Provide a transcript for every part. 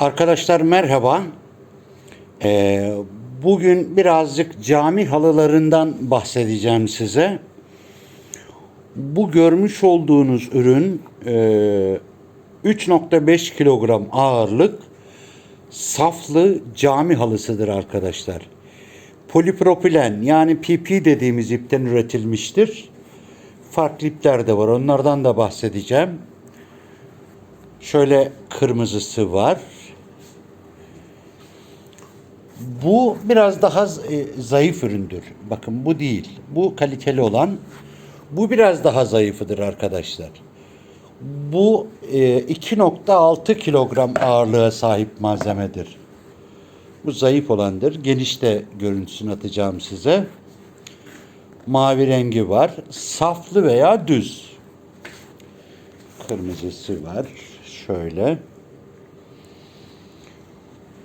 Arkadaşlar merhaba. Ee, bugün birazcık cami halılarından bahsedeceğim size. Bu görmüş olduğunuz ürün e, 3.5 kilogram ağırlık saflı cami halısıdır arkadaşlar. Polipropilen yani PP dediğimiz ipten üretilmiştir. Farklı ipler de var. Onlardan da bahsedeceğim. Şöyle kırmızısı var. Bu biraz daha e, zayıf üründür. Bakın bu değil. Bu kaliteli olan. Bu biraz daha zayıfıdır arkadaşlar. Bu e, 2.6 kilogram ağırlığa sahip malzemedir. Bu zayıf olandır. Genişte görüntüsünü atacağım size. Mavi rengi var. Saflı veya düz. Kırmızısı var. Şöyle.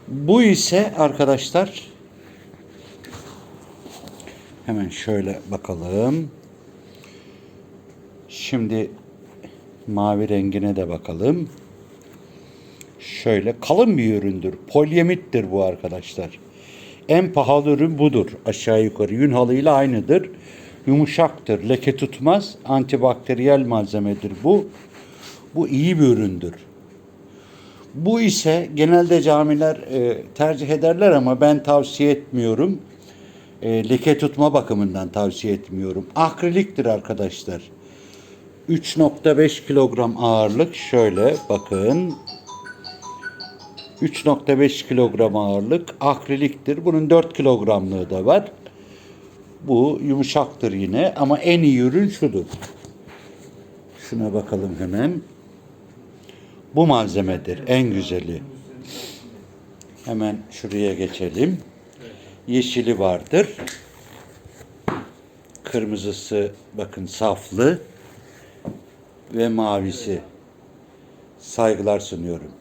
Bu ise arkadaşlar hemen şöyle bakalım. Şimdi mavi rengine de bakalım. Şöyle kalın bir üründür. Polyemittir bu arkadaşlar. En pahalı ürün budur. Aşağı yukarı yün halıyla aynıdır. Yumuşaktır, leke tutmaz, antibakteriyel malzemedir bu. Bu iyi bir üründür. Bu ise genelde camiler e, tercih ederler ama ben tavsiye etmiyorum. E, leke tutma bakımından tavsiye etmiyorum. Akriliktir arkadaşlar. 3.5 kilogram ağırlık şöyle bakın. 3.5 kilogram ağırlık akriliktir. Bunun 4 kilogramlığı da var. Bu yumuşaktır yine ama en iyi ürün şudur. Şuna bakalım hemen. Bu malzemedir en güzeli. Hemen şuraya geçelim. Yeşili vardır. Kırmızısı bakın saflı ve mavisi. Saygılar sunuyorum.